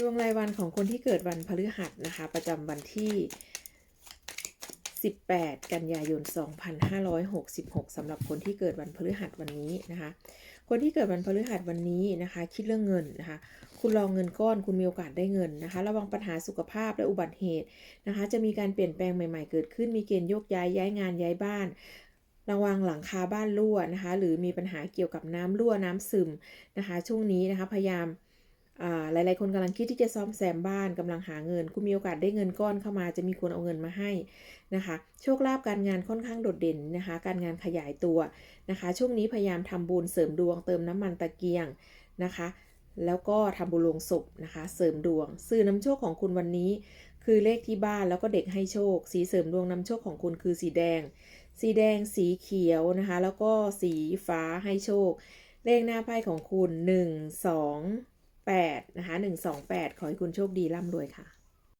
ดวงรายวันของคนที่เกิดวันพฤหัสนะคะ ประจำวันที่ 18 กันยายน 2566สำหรับคนที่เกิดวันพฤหัสวันนี้นะคะ คนที่เกิดวันพฤหัสวันนี้นะคะ คิดเรื่องเงินนะคะ คุณรองเงินก้อนคุณมีโอกาสได้เงินนะคะ ระวังปัญหาสุขภาพและอุบัติเหตุนะคะ จะมีการเปลี่ยนแปลงใหม่ๆเกิดขึ้น มีเกณฑ์โยกย้ายย้ายงานย้ายบ้านระวังหลังคาบ้านรั่วนะคะ หรือมีปัญหาเกี่ยวกับน้ำรั่วน้ำซึมนะคะ ช่วงนี้นะคะพยายาม หลายๆ คนกำลังคิดที่จะซ่อมแซมบ้านกำลังหาเงิน คุณมีโอกาสได้เงินก้อนเข้ามา จะมีคนเอาเงินมาให้นะคะ โชคลาภการงานค่อนข้างโดดเด่นนะคะ การงานขยายตัวนะคะ ช่วงนี้พยายามทำบุญเสริมดวงเติมน้ำมันตะเกียงนะคะ แล้วก็ทำบุญลงศพนะคะ เสริมดวงสื่อน้ำโชคของคุณวันนี้ คือเลขที่บ้านแล้วก็เด็กให้โชค สีเสริมดวงนำโชคของคุณคือสีแดง สีแดงสีเขียวนะคะ แล้วก็สีฟ้าให้โชค เลขหน้าไพ่ของคุณ 1 2 8นะคะ1 2 8 ขอให้คุณโชคดีร่ำรวยค่ะ